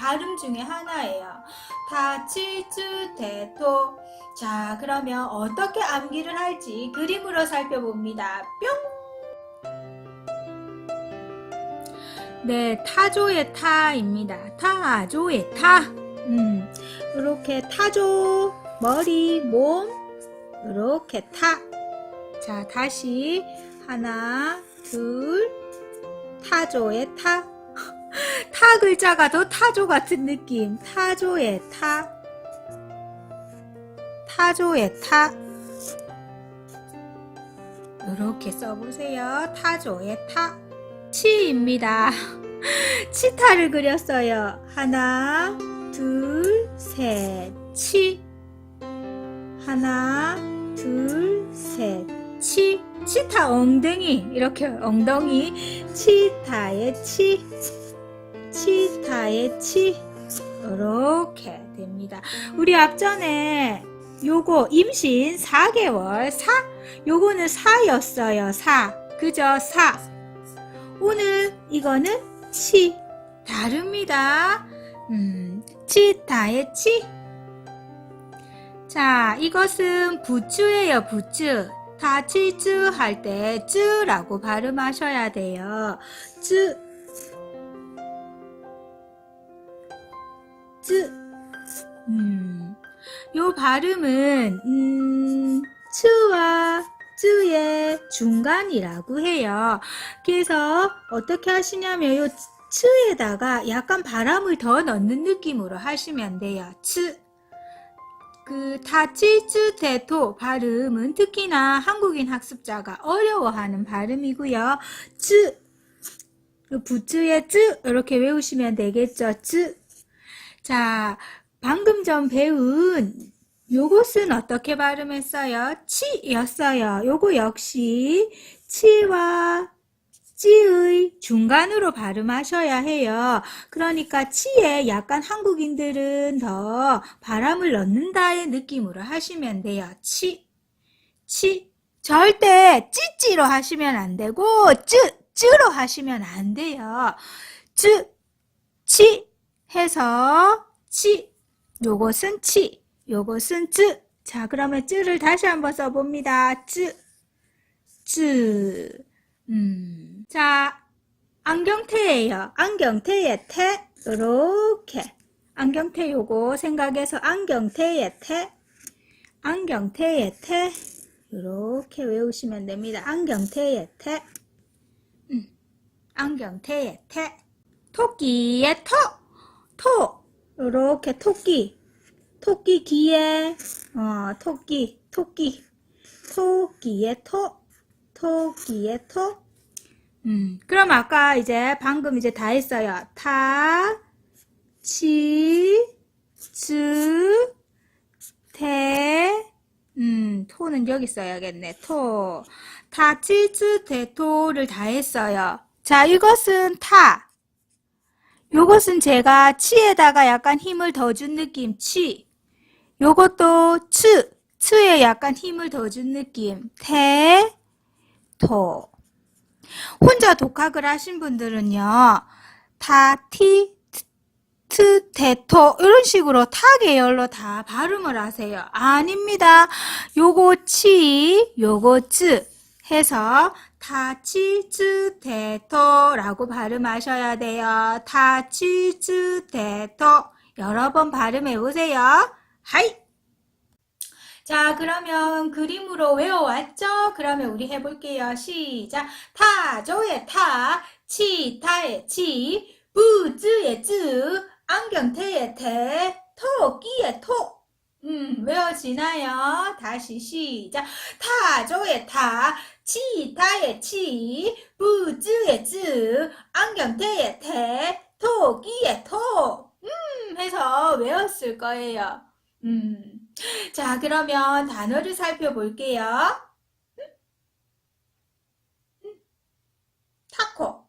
발음 중에 하나예요. 다치츠 대토 자 그러면 어떻게 암기를 할지 그림으로 살펴봅니다. 뿅 네, 타조의 타입니다. 타조의 타. 음, 이렇게 타조, 머리, 몸, 이렇게 타. 자, 다시 하나, 둘, 타조의 타. 타 글자가 더 타조 같은 느낌. 타조의 타. 타조의 타. 이렇게 써보세요. 타조의 타. 치입니다. 치타를 그렸어요. 하나, 둘, 셋, 치. 하나, 둘, 셋, 치. 치타 엉덩이. 이렇게 엉덩이. 치타의 치. 치타의 치. 이렇게 됩니다. 우리 앞전에 요거 임신 4개월 사 요거는 사였어요. 사. 그죠? 사. 오늘 이거는 치 다릅니다. 음, 치타의 치. 자, 이것은 부추예요, 부추. 다치쯔 할 때 쯔라고 발음하셔야 돼요. 쯔. 쯔. 음. 요 발음은 음, 츠와 쯔의 중간이라고 해요. 그래서 어떻게 하시냐면 요 츠에다가 약간 바람을 더 넣는 느낌으로 하시면 돼요. 츠. 그 다치츠 대토 발음은 특히나 한국인 학습자가 어려워하는 발음이고요. 츠. 그 부츠의 쯔 이렇게 외우시면 되겠죠. 쯔. 자, 방금 전 배운 요것은 어떻게 발음했어요? 치였어요. 요거 역시 치와 찌의 중간으로 발음하셔야 해요. 그러니까 치에 약간 한국인들은 더 바람을 넣는다의 느낌으로 하시면 돼요. 치, 치. 절대 찌찌로 하시면 안 되고 쯔, 쯔로 하시면 안 돼요. 쯔, 치 해서 치. 요것은 치. 요것은 쯔. 자, 그러면 쯔를 다시 한번 써봅니다. 쯔, 쯔. 음. 자, 안경테예요. 안경테의 태. 요렇게. 안경테 요거 생각해서 안경테의 태. 안경테의 태. 요렇게 외우시면 됩니다. 안경테의 태. 음. 안경테의 태. 토끼의 토. 토. 요렇게 토끼. 토끼 귀에, 어, 토끼, 토끼, 토끼의 토, 토끼의 토. 음, 그럼 아까 이제 방금 이제 다 했어요. 타, 치, 즈, 테, 음, 토는 여기 써야겠네. 토. 타, 치, 즈, 테, 토를 다 했어요. 자, 이것은 타. 요것은 제가 치에다가 약간 힘을 더 준 느낌, 치. 요것도 츠, 츠에 약간 힘을 더 준 느낌, 태, 토. 혼자 독학을 하신 분들은요, 타, 티, 트, 트, 테, 토, 이런 식으로 타 계열로 다 발음을 하세요. 아닙니다. 요거 치, 요거 쯔 해서 타치, 쯔, 테, 토라고 발음하셔야 돼요. 타치, 쯔, 테, 토. 여러 번 발음해 보세요. 하이! 자, 그러면 그림으로 외워왔죠? 그러면 우리 해볼게요. 시작. 타조의 타, 치타의 치, 부즈의 즈, 안경테의 테, 토끼의 토. 음, 외워지나요? 다시 시작. 타조의 타, 치타의 치, 부즈의 즈, 안경테의 테, 토끼의 토. 음, 해서 거 외웠을 거예요. 음. 자, 그러면 단어를 살펴볼게요. 타코,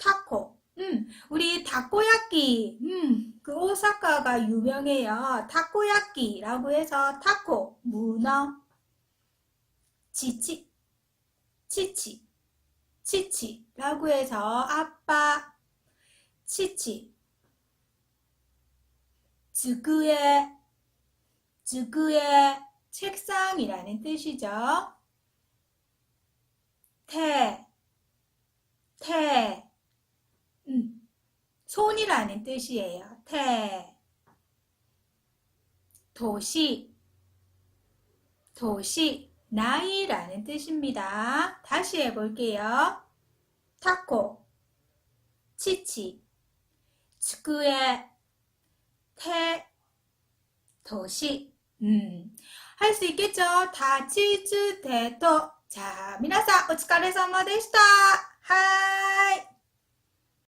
타코. 음, 우리 타코야끼. 음, 그 오사카가 유명해요. 타코야끼라고 해서 타코, 문어. 치치, 치치, 치치라고 해서 아빠, 치치. 즈그에, 즈그에 책상이라는 뜻이죠. 태, 태, 음, 손이라는 뜻이에요. 태, 도시, 도시, 나이라는 뜻입니다. 다시 해볼게요. 타코, 치치, 츠쿠에, 태, 도시. 음, 할 수 있겠죠? 다치즈 대토. 자, 미나사, お疲れ様でした。はーい。